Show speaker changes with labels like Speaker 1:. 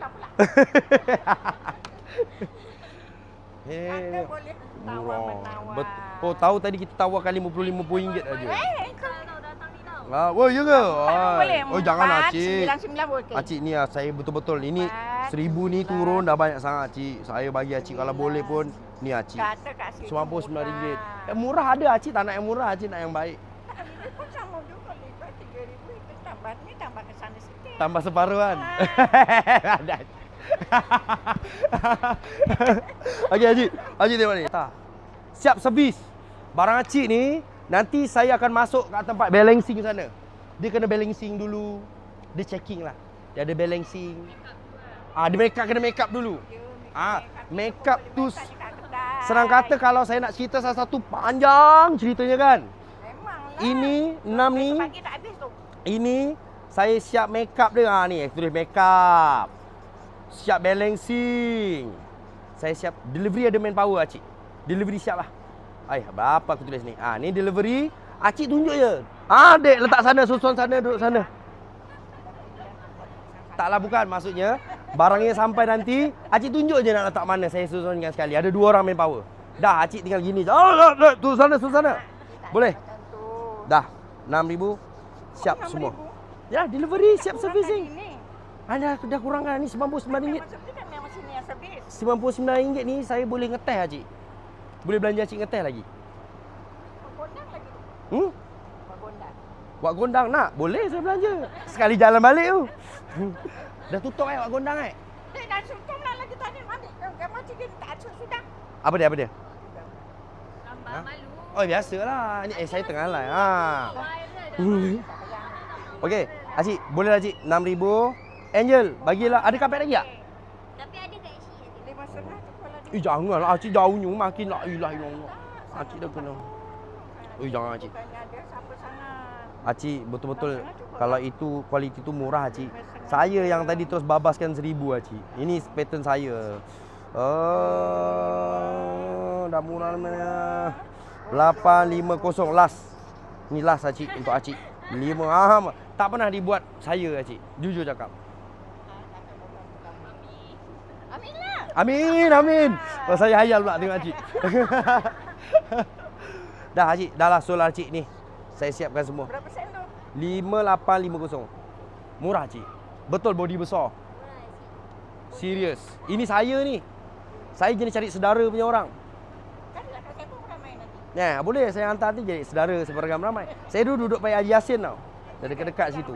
Speaker 1: pula-pula.
Speaker 2: Eh,
Speaker 1: Anda boleh tawar
Speaker 2: murah.
Speaker 1: menawar.
Speaker 2: Bet- oh, tahu tadi kita tawarkan RM50 aja.
Speaker 1: Eh, kau
Speaker 2: Ah, oh, ya ke? Ah.
Speaker 1: boleh.
Speaker 2: Oh, jangan Acik.
Speaker 1: Sembilan sembilan boleh.
Speaker 2: Acik ni ah, saya betul-betul ini seribu ni turun dah banyak sangat Acik. Saya bagi Acik kalau boleh pun ni Acik.
Speaker 1: Kata kat situ
Speaker 2: RM99.
Speaker 1: murah.
Speaker 2: Eh, murah ada Acik tak nak yang murah Acik nak yang baik.
Speaker 1: Ini pun sama juga lipat tiga ribu itu tambah ni tambah ke sana sikit.
Speaker 2: Tambah separuh kan?
Speaker 1: Ah.
Speaker 2: Ada. Okey Haji, Haji tengok ni. Tak. Siap servis. Barang Acik ni nanti saya akan masuk kat tempat balancing sana. Dia kena balancing dulu. Dia checking lah. Dia ada balancing. Ah, dia make up kena make up dulu. Ah,
Speaker 1: make up
Speaker 2: tu. Senang kata kalau saya nak cerita satu-satu panjang ceritanya kan.
Speaker 1: Memanglah.
Speaker 2: Ini enam ni, ini saya siap make up dia. Ha ni, tulis make up. Siap balancing. Saya siap delivery ada manpower acik. Delivery siap lah. Ay, berapa aku tulis ni? Ah, ni delivery. Acik tunjuk je. Ah, dek letak sana, susun sana, duduk sana. Taklah bukan maksudnya barangnya sampai nanti Acik tunjuk je nak letak mana saya susunkan sekali. Ada dua orang manpower. Dah Acik tinggal gini. Oh, dah, dah, tu sana, tu sana. Boleh? Dah. 6000 siap
Speaker 1: Kau
Speaker 2: semua.
Speaker 1: 6,000?
Speaker 2: Ya, delivery siap
Speaker 1: Kurangkan
Speaker 2: servicing.
Speaker 1: ini.
Speaker 2: Ada dah kurangkan ni RM99.
Speaker 1: Memang seperti kan memang sini yang servis.
Speaker 2: RM99 ni saya boleh ngeteh Acik. Boleh belanja Acik ngeteh lagi.
Speaker 1: Gondang lagi.
Speaker 2: Hmm?
Speaker 1: Gondang.
Speaker 2: Wak gondang nak? Boleh saya belanja. Sekali jalan balik tu. dah tutup eh wak gondang eh.
Speaker 1: Eh, dah sutum lah lagi tadi. Ambil kan gambar cikgu tak ada sudah.
Speaker 2: Apa dia? Apa dia?
Speaker 3: Gambar
Speaker 2: Ha?
Speaker 3: malu.
Speaker 2: Oh biasalah. Ni eh saya tengah live. Ha. Okey, Acik, boleh lah Acik 6000. Angel, bagilah. Ada kapet lagi tak?
Speaker 3: Tapi ada kat.
Speaker 1: Lima setengah tu kalau dia.
Speaker 2: Eh janganlah Acik jauhnya makin la ilaha illallah. Acik dah kena. Eh jangan Acik. Acik betul-betul kalau itu kualiti tu murah Acik. Saya yang tadi terus babaskan seribu Acik. Ini pattern saya. Oh, dah murah mana? 850 last. Ni last Acik untuk Acik. 5 ah, tak pernah dibuat saya Acik. Jujur cakap.
Speaker 1: Amin lah.
Speaker 2: Amin, amin. Oh, saya hayal pula tengok Acik. dah Acik, dah lah solar Acik ni. Saya siapkan semua.
Speaker 1: Berapa sen tu?
Speaker 2: 5850. Murah cik. Betul body besar. Serius. Ini saya ni. Saya jenis cari sedara punya orang.
Speaker 1: Kan kat pun ramai nanti.
Speaker 2: Ya, boleh saya hantar nanti jadi sedara seberagam ramai. Saya dulu duduk pai Haji Yasin tau. Dekat-dekat situ.